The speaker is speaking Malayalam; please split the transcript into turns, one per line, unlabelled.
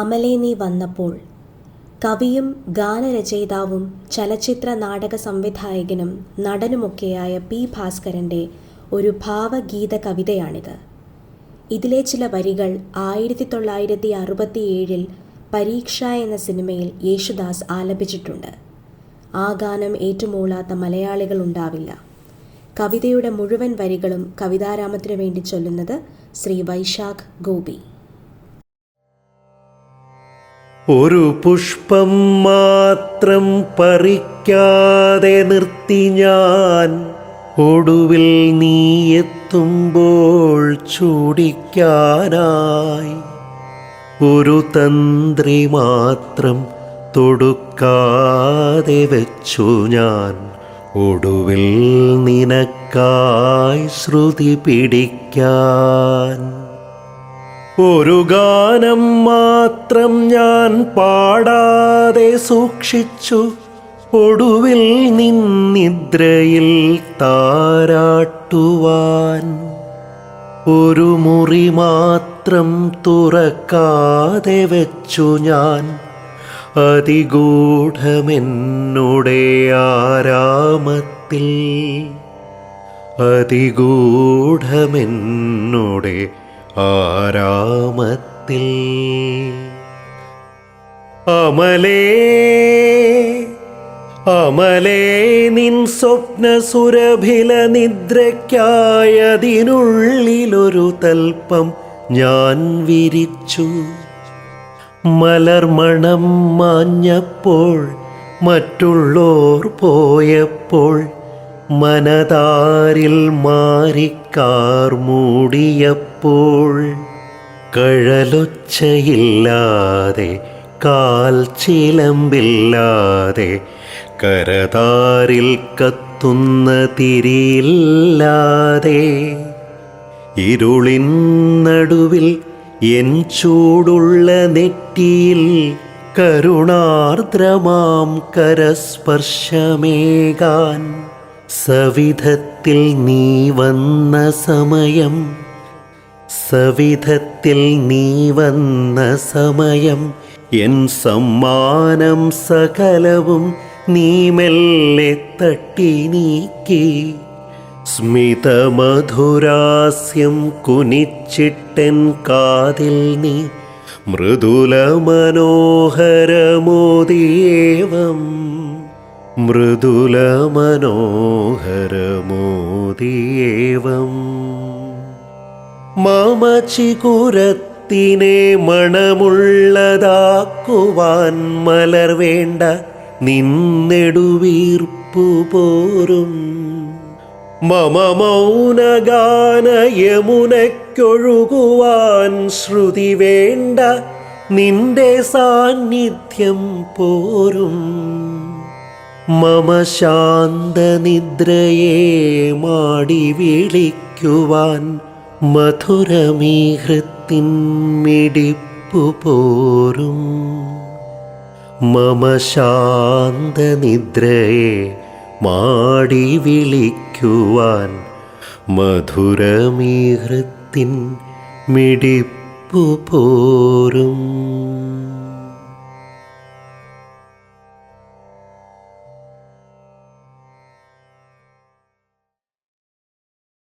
അമലേ നീ വന്നപ്പോൾ. കവിയും ഗാനരചയിതാവും ചലച്ചിത്ര നാടക സംവിധായകനും നടനുമൊക്കെയായ പി ഭാസ്കരന്റെ ഒരു ഭാവഗീത കവിതയാണിത്. ഇതിലെ ചില വരികൾ ആയിരത്തി തൊള്ളായിരത്തി അറുപത്തിയേഴിൽ പരീക്ഷ എന്ന സിനിമയിൽ യേശുദാസ് ആലപിച്ചിട്ടുണ്ട്. ആ ഗാനം ഏറ്റുമൂളാത്ത മലയാളികൾ ഉണ്ടാവില്ല. കവിതയുടെ മുഴുവൻ വരികളും കവിതാരാമത്തിനു വേണ്ടി ചൊല്ലുന്നത് ശ്രീ വൈശാഖ് ഗോപി.
ഒരു പുഷ്പം മാത്രം പറിക്കാതെ നിർത്തി ഞാൻ. ഒടുവിൽ നീ എത്തുമ്പോൾ ചൂടിക്കാനായി. ഒരു തന്ത്രി മാത്രം തൊടുക്കാതെ വെച്ചു ഞാൻ. ഒടുവിൽ നിനക്കായി ശ്രുതി പിടിക്കാൻ. ഒരു ഗാനം മാത്രം ഞാൻ പാടാതെ സൂക്ഷിച്ചു. ഒടുവിൽ നിന്നിദ്രയിൽ താരാട്ടുവാൻ. ഒരു മുറി മാത്രം തുറക്കാതെ വെച്ചു ഞാൻ. അതിഗൂഢമെന്നുടെ ആരാമത്തിൽ. അതിഗൂഢമെന്നുടെ ആരാമത്തിൽ അമലേ അമലേ നിൻ സ്വപ്ന സുരഭില നിദ്രയ്ക്കായതിനുള്ളിലൊരു തൽപ്പം ഞാൻ വിരിച്ചു. മലർമണം മാഞ്ഞപ്പോൾ മറ്റുള്ളോർ പോയപ്പോൾ മനതാരിൽ മാറിക്കാർ മൂടിയപ്പോൾ കഴലൊച്ചയില്ലാതെ കാൽ ചിലമ്പില്ലാതെ കരതാരിൽ കത്തുന്ന തിരിയില്ലാതെ ഇരുളിൻ നടുവിൽ എൻ ചൂടുള്ള നെറ്റിയിൽ കരുണാർദ്രമാം കരസ്പർശമേകാൻ സവിധത്തിൽ നീ വന്ന സമയം സവിധത്തിൽ നീ വന്ന സമയം എൻ സമ്മാനം സകലവും നീ മെല്ലെ തട്ടി നീക്കി. സ്മിതമധുരാസ്യം കുനിച്ചിട്ടൻ കാതിൽ നീ മൃദുല മനോഹരമോദിയേവം മൃദുല മനോഹരമോദിയേവം മമ ചികുരത്തിനെ മണമുള്ളതാക്കുവാൻ മലർ വേണ്ട നിന്നെടുവീർപ്പു പോരും. മമ മൗനഗാന യമുനയ്ക്കൊഴുകുവാൻ ശ്രുതി വേണ്ട നിന്റെ സാന്നിധ്യം പോരും. മമ ശാന്തനിദ്രയെ മാടി വിളിക്കുവാൻ മധുരമീ ഹൃത്തിൻ മിടിപ്പു പോരും. മമ ശാന്തനിദ്രയെ മാടി വിളിക്കുവാൻ മധുരമീ ഹൃത്തിൻ മിടിപ്പു പോരും.